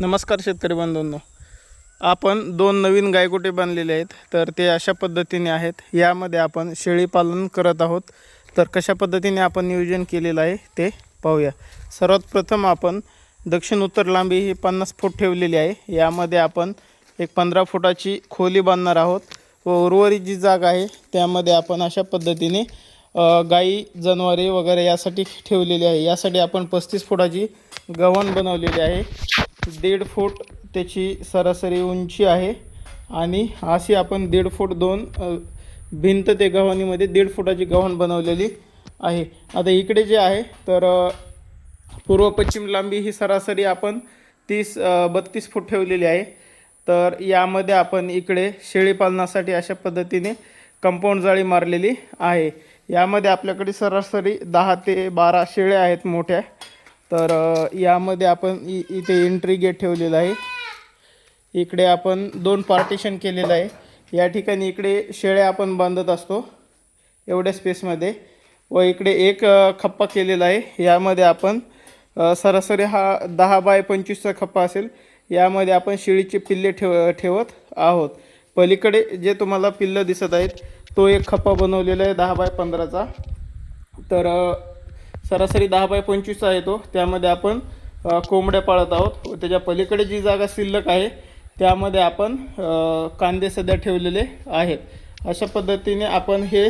नमस्कार शेतकरी बांधवांनो आपण दोन नवीन गायगोटे बांधलेले आहेत तर ते अशा पद्धतीने आहेत. यामध्ये आपण शेळीपालन करत आहोत. तर कशा पद्धतीने आपण नियोजन केलेलं आहे ते पाहूया. सर्वात प्रथम आपण दक्षिण उत्तर लांबी ही पन्नास फूट ठेवलेली आहे. यामध्ये आपण एक पंधरा फुटाची खोली बांधणार आहोत व उर्वरित जी जागा आहे त्यामध्ये आपण अशा पद्धतीने गाई जनावरे वगैरे यासाठी ठेवलेली आहे. यासाठी आपण पस्तीस फुटाची गव्हाण बनवलेली आहे. दीड फूट त्याची सरासरी उंची आहे. आणि अशी आपण दीड फूट दोन भिंत ते गव्हाणीमध्ये दीड फुटाची गव्हाण बनवलेली आहे. आता इकडे जे आहे तर पूर्व पश्चिम लांबी ही सरासरी आपण तीस बत्तीस फूट ठेवलेली आहे. तर यामध्ये आपण इकडे शेळी पालनासाठी अशा पद्धतीने कंपाऊंड जाळी मारलेली आहे. यामध्ये आपल्याकडे सरासरी दहा ते बारा शेळ्या आहेत मोठ्या. तर यामध्ये आपण इ इथे एंट्री गेट ठेवलेलं आहे. इकडे आपण दोन पार्टिशन केलेलं आहे. या ठिकाणी इकडे शेळ्या आपण बांधत असतो एवढ्या स्पेसमध्ये व इकडे एक खप्पा केलेला आहे. यामध्ये आपण सरासरी हा दहा बाय पंचवीसचा खप्पा असेल. यामध्ये आपण शेळीचे पिल्ले ठेव ठेवत आहोत. पलीकडे जे तुम्हाला पिल्लं दिसत आहेत तो एक खप्पा बनवलेला आहे दहा बाय पंधराचा. तर सरासरी दहा बाय पंचवीसचा आहे तो. त्यामध्ये आपण कोंबड्या पाळत आहोत. व त्याच्या पलीकडे जी जागा शिल्लक आहे त्यामध्ये आपण कांदे सध्या ठेवलेले आहेत. अशा पद्धतीने आपण हे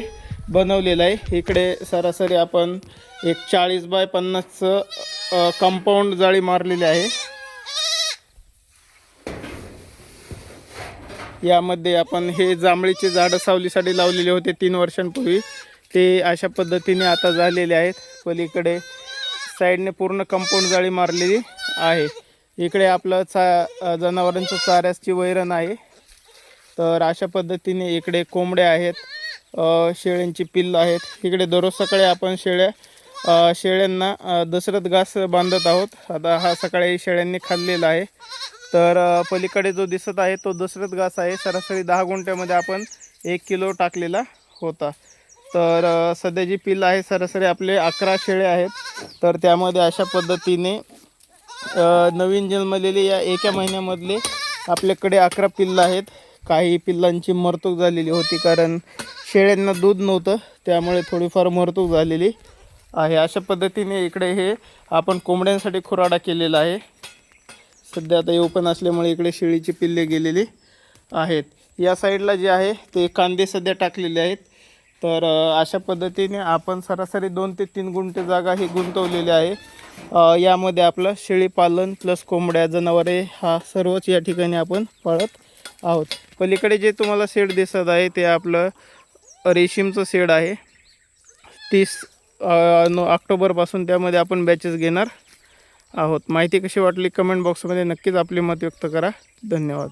बनवलेलं आहे. इकडे सरासरी आपण एक चाळीस बाय पन्नासचं कंपाऊंड जाळी मारलेली आहे. यामध्ये आपण हे जांभळीचे झाडं सावलीसाठी लावलेले होते तीन वर्षांपूर्वी. ते अशा पद्धतीने आता झालेले आहेत. पलीकडे साईडने पूर्ण कंपाऊंड जाळी मारलेली आहे. इकडे आपलं चा जनावरांचं चाऱ्याची वैरण आहे. तर अशा पद्धतीने इकडे कोंबड्या आहेत शेळ्यांची पिल्लं आहेत. इकडे दररोज सकाळी आपण शेळ्या शेळ्यांना दसरत घास बांधत आहोत. आता हा सकाळी शेळ्यांनी खाल्लेला आहे. तर पलीकडे जो दिसत आहे तो दसरत घास आहे. सरासरी दहा गुंठ्यामध्ये आपण एक किलो टाकलेला होता. तर सध्या जी पिल्लं आहे सरासरी आपले अकरा शेळे आहेत. तर त्यामध्ये अशा पद्धतीने नवीन जन्मलेले या एका महिन्यामधले आपल्याकडे अकरा पिल्लं आहेत. काही पिल्लांची मरतूक झालेली होती कारण शेळ्यांना दूध नव्हतं. त्यामुळे थोडीफार मरतूक झालेली आहे. अशा पद्धतीने इकडे हे आपण कोंबड्यांसाठी खुराडा केलेला आहे. सध्या आता हे ओपन असल्यामुळे इकडे शेळीची पिल्ले गेलेली आहेत. या साईडला जे आहे ते कांदे सध्या टाकलेले आहेत. तर अशा पद्धतीने आपण सरासरी दोन ते तीन गुंठे जागा ही गुंतवलेली आहे. यामध्ये आपलं शेळीपालन प्लस कोंबड्या जनावरे हा सर्वच या ठिकाणी आपण पाळत आहोत. पलीकडे जे तुम्हाला शेड दिसत आहे ते आपलं रेशीमचं शेड आहे. तीस नो ऑक्टोबरपासून त्यामध्ये आपण बॅचेस घेणार आहोत. माहिती कशी वाटली? कमेंट बॉक्समध्ये नक्कीच आपले मत व्यक्त करा. धन्यवाद.